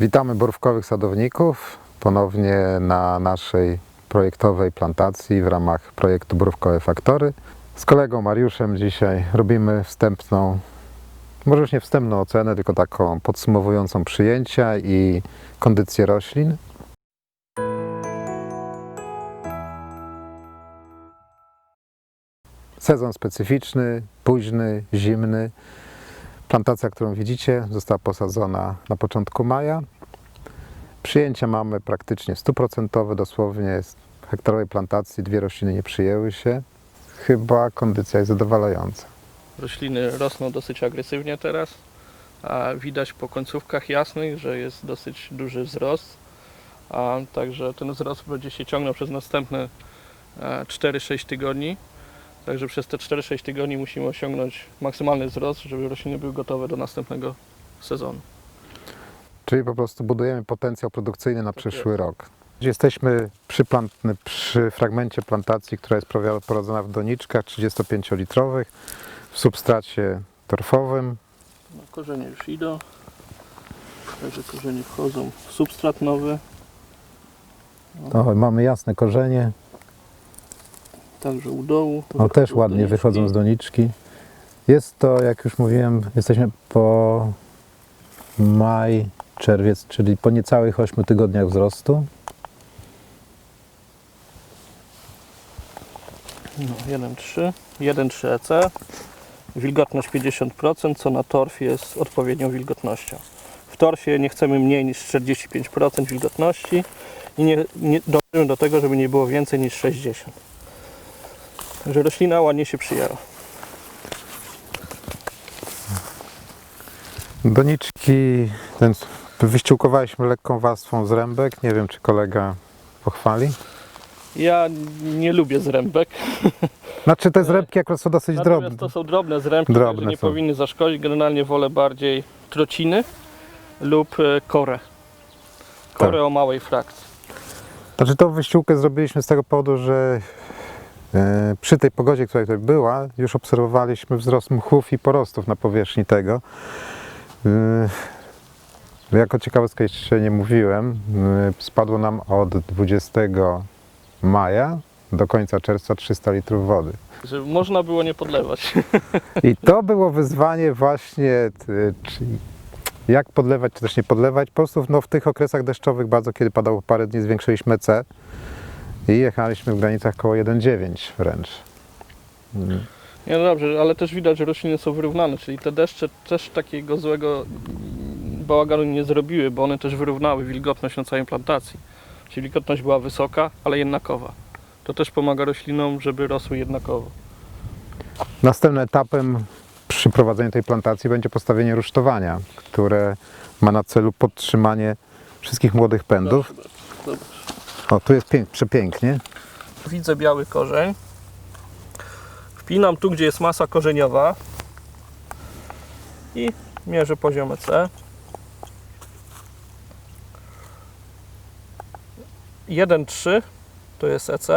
Witamy borówkowych sadowników ponownie na naszej projektowej plantacji w ramach projektu Borówkowe Faktory. Z kolegą Mariuszem dzisiaj robimy wstępną, może już nie wstępną ocenę, tylko taką podsumowującą przyjęcia i kondycję roślin. Sezon specyficzny, późny, zimny. Plantacja, którą widzicie, została posadzona na początku maja. Przyjęcia mamy praktycznie stuprocentowe, dosłownie z hektarowej plantacji dwie rośliny nie przyjęły się. Chyba kondycja jest zadowalająca. Rośliny rosną dosyć agresywnie teraz, a widać po końcówkach jasnych, że jest dosyć duży wzrost. A także ten wzrost będzie się ciągnął przez następne e, 4-6 tygodni. Także przez te 4-6 tygodni musimy osiągnąć maksymalny wzrost, żeby rośliny były gotowe do następnego sezonu. Czyli po prostu budujemy potencjał produkcyjny na Tak przyszły jest. rok. Jesteśmy przy, plant, przy fragmencie plantacji, która jest prowadzona w doniczkach 35-litrowych w substracie torfowym. No, korzenie już idą. Także korzenie wchodzą w substrat nowy. O, mamy jasne korzenie, Także u dołu. o, też ładnie wychodzą z doniczki. Jest to, jak już mówiłem, jesteśmy po maj, czerwiec, czyli po niecałych 8 tygodniach wzrostu. No, 1,3, 1,3 EC, wilgotność 50%, co na torfie jest odpowiednią wilgotnością. W torfie nie chcemy mniej niż 45% wilgotności i nie, nie dążymy do tego, żeby nie było więcej niż 60%. Także roślina ładnie się przyjęła. Doniczki, ten, wyściółkowaliśmy lekką warstwą zrębek. Nie wiem, czy kolega pochwali. Ja nie lubię zrębek, Znaczy te zrębki akurat są dosyć natomiast drobne. to są drobne zrębki, Drobne także nie są. powinny zaszkodzić. Generalnie wolę bardziej trociny lub e, korę. Korę Tak. o małej frakcji. Znaczy tą wyściółkę zrobiliśmy z tego powodu, że przy tej pogodzie, która tutaj była, już obserwowaliśmy wzrost mchów i porostów na powierzchni tego. E, jako ciekawostkę jeszcze nie mówiłem, e, spadło nam od 20 maja do końca czerwca 300 litrów wody. Że można było nie podlewać. I to było wyzwanie właśnie, jak podlewać, czy też nie podlewać. Po prostu no, w tych okresach deszczowych, bardzo kiedy padało parę dni, zwiększyliśmy C i jechaliśmy w granicach koło 1,9 wręcz. Mm. Nie, no dobrze, ale też widać, że rośliny są wyrównane, czyli te deszcze też takiego złego bałaganu nie zrobiły, bo one też wyrównały wilgotność na całej plantacji. Czyli wilgotność była wysoka, ale jednakowa. To też pomaga roślinom, żeby rosły jednakowo. Następnym etapem przy prowadzeniu tej plantacji będzie postawienie rusztowania, które ma na celu podtrzymanie wszystkich młodych pędów. Zobacz, zobacz. O, tu jest pięk, przepięknie. Widzę biały korzeń. Wpinam tu, gdzie jest masa korzeniowa i mierzę poziom EC. 1,3 to jest EC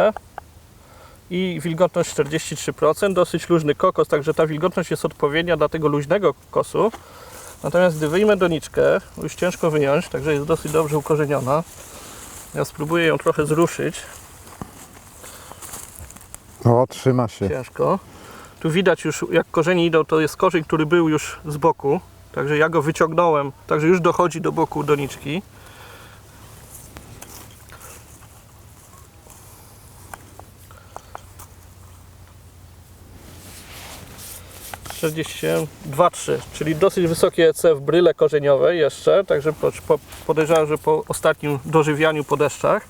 i wilgotność 43%, dosyć luźny kokos, także ta wilgotność jest odpowiednia dla tego luźnego kokosu. Natomiast gdy wyjmę doniczkę, już ciężko wyjąć, także jest dosyć dobrze ukorzeniona. Ja spróbuję ją trochę zruszyć. O, trzyma się. ciężko. Tu widać już jak korzenie idą, to jest korzeń, który był już z boku. Także ja go wyciągnąłem, także już dochodzi do boku doniczki. Dwa trzy, czyli dosyć wysokie EC w bryle korzeniowej jeszcze, także po, po, podejrzewam, że po ostatnim dożywianiu po deszczach.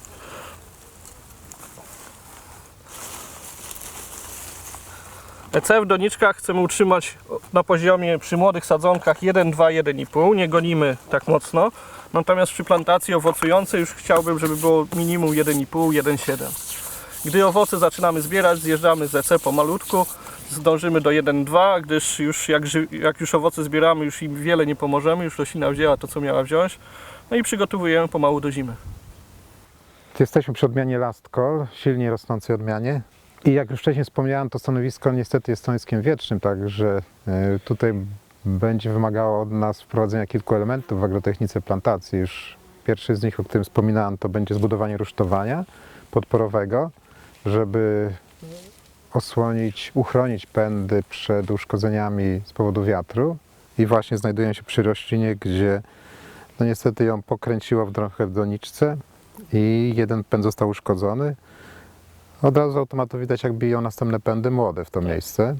EC w doniczkach chcemy utrzymać na poziomie przy młodych sadzonkach 1, 2, 1,5. Nie gonimy tak mocno. Natomiast przy plantacji owocującej już chciałbym, żeby było minimum 1,5, 1,7. Gdy owoce zaczynamy zbierać, zjeżdżamy z EC pomalutku, zdążymy do 1,2, gdyż już jak, jak już owoce zbieramy, już im wiele nie pomożemy, już roślina wzięła to, co miała wziąć. No i przygotowujemy pomału do zimy. Jesteśmy przy odmianie Last Call, silnie rosnącej odmianie. I jak już wcześniej wspomniałem, to stanowisko niestety jest stanowiskiem wiecznym, także e, tutaj będzie wymagało od nas wprowadzenia kilku elementów w agrotechnice plantacji. Już pierwszy z nich, o którym wspominałem, to będzie zbudowanie rusztowania podporowego, żeby osłonić, uchronić pędy przed uszkodzeniami z powodu wiatru. I właśnie znajdują się przy roślinie, gdzie no niestety ją pokręciło w trochę w doniczce i jeden pęd został uszkodzony. Od razu z automatu widać, jak biją następne pędy młode w to miejsce.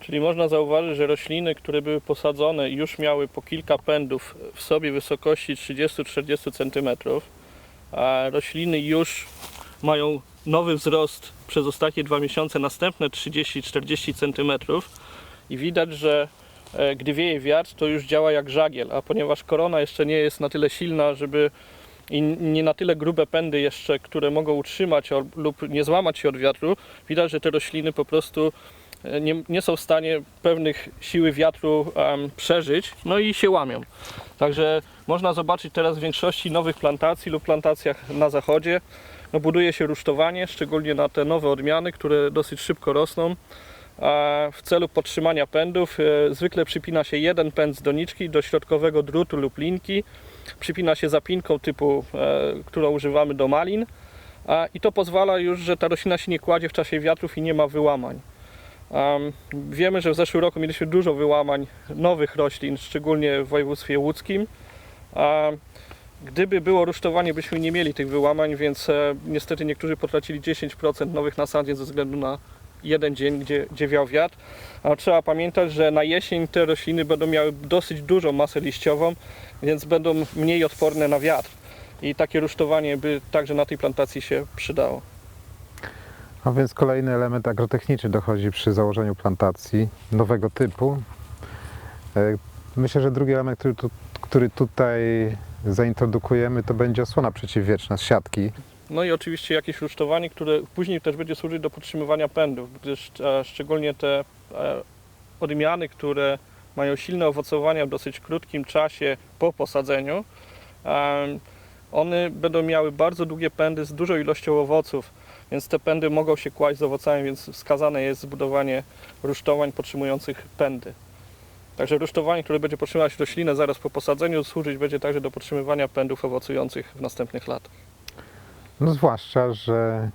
Czyli można zauważyć, że rośliny, które były posadzone i już miały po kilka pędów w sobie wysokości 30-40 cm, a rośliny już mają nowy wzrost przez ostatnie dwa miesiące, następne 30-40 cm i widać, że e, gdy wieje wiatr, to już działa jak żagiel, a ponieważ korona jeszcze nie jest na tyle silna, żeby i nie na tyle grube pędy jeszcze, które mogą utrzymać lub nie złamać się od wiatru, widać, że te rośliny po prostu e, nie, nie są w stanie pewnych siły wiatru em, przeżyć, no i się łamią. Także można zobaczyć teraz w większości nowych plantacji lub plantacjach na zachodzie, no buduje się rusztowanie, szczególnie na te nowe odmiany, które dosyć szybko rosną. A w celu podtrzymania pędów e, zwykle przypina się jeden pęd z doniczki do środkowego drutu lub linki. Przypina się zapinką typu, e, którą używamy do malin. A, I to pozwala już, że ta roślina się nie kładzie w czasie wiatrów i nie ma wyłamań. Em, wiemy, że w zeszłym roku mieliśmy dużo wyłamań nowych roślin, szczególnie w województwie łódzkim. A gdyby było rusztowanie, byśmy nie mieli tych wyłamań, więc e, niestety niektórzy potracili 10% nowych nasadzeń ze względu na jeden dzień, gdzie, gdzie wiał wiatr. A trzeba pamiętać, że na jesień te rośliny będą miały dosyć dużą masę liściową, więc będą mniej odporne na wiatr. I takie rusztowanie by także na tej plantacji się przydało. A więc kolejny element agrotechniczny dochodzi przy założeniu plantacji nowego typu. E, Myślę, że drugi element, który, tu, który tutaj zaintrodukujemy, to będzie osłona przeciwwietrzna z siatki. No i oczywiście jakieś rusztowanie, które później też będzie służyć do podtrzymywania pędów, gdyż e, szczególnie te e, odmiany, które mają silne owocowania w dosyć krótkim czasie po posadzeniu, one będą miały bardzo długie pędy z dużą ilością owoców, więc te pędy mogą się kłaść z owocami, więc wskazane jest zbudowanie rusztowań podtrzymujących pędy. Także rusztowanie, które będzie podtrzymywać roślinę zaraz po posadzeniu, służyć będzie także do podtrzymywania pędów owocujących w następnych latach. No zwłaszcza, że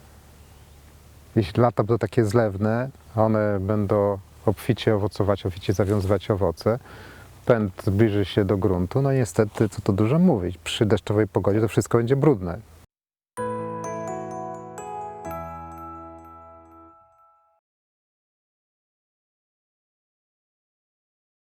jeśli lata będą takie zlewne, one będą obficie owocować, obficie zawiązywać owoce, pęd zbliży się do gruntu, no niestety, co tu dużo mówić, przy deszczowej pogodzie to wszystko będzie brudne.